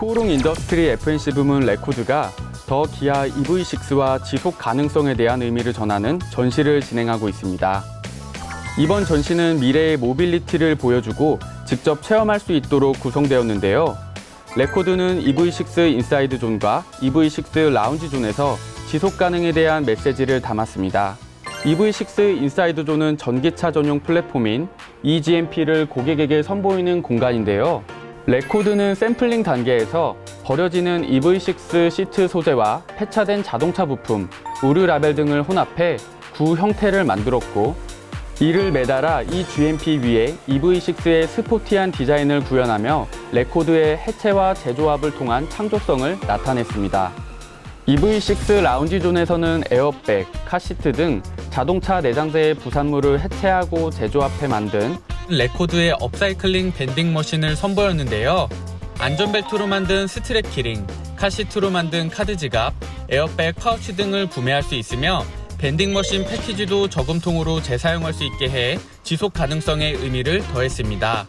코오롱 인더스트리 FNC 부문 레코드가 더 기아 EV6와 지속 가능성에 대한 의미를 전하는 전시를 진행하고 있습니다. 이번 전시는 미래의 모빌리티를 보여주고 직접 체험할 수 있도록 구성되었는데요. 레코드는 EV6 인사이드 존과 EV6 라운지 존에서 지속 가능에 대한 메시지를 담았습니다. EV6 인사이드 존은 전기차 전용 플랫폼인 eGMP를 고객에게 선보이는 공간인데요. 레코드는 샘플링 단계에서 버려지는 EV6 시트 소재와 폐차된 자동차 부품, 우류 라벨 등을 혼합해 구 형태를 만들었고 이를 매달아 이 GMP 위에 EV6의 스포티한 디자인을 구현하며 레코드의 해체와 재조합을 통한 창조성을 나타냈습니다. EV6 라운지 존에서는 에어백, 카시트 등 자동차 내장재의 부산물을 해체하고 재조합해 만든 레코드의 업사이클링 밴딩 머신을 선보였는데요. 안전벨트로 만든 스트랩 키링, 카시트로 만든 카드 지갑, 에어백 파우치 등을 구매할 수 있으며 밴딩 머신 패키지도 저금통으로 재사용할 수 있게 해 지속 가능성의 의미를 더했습니다.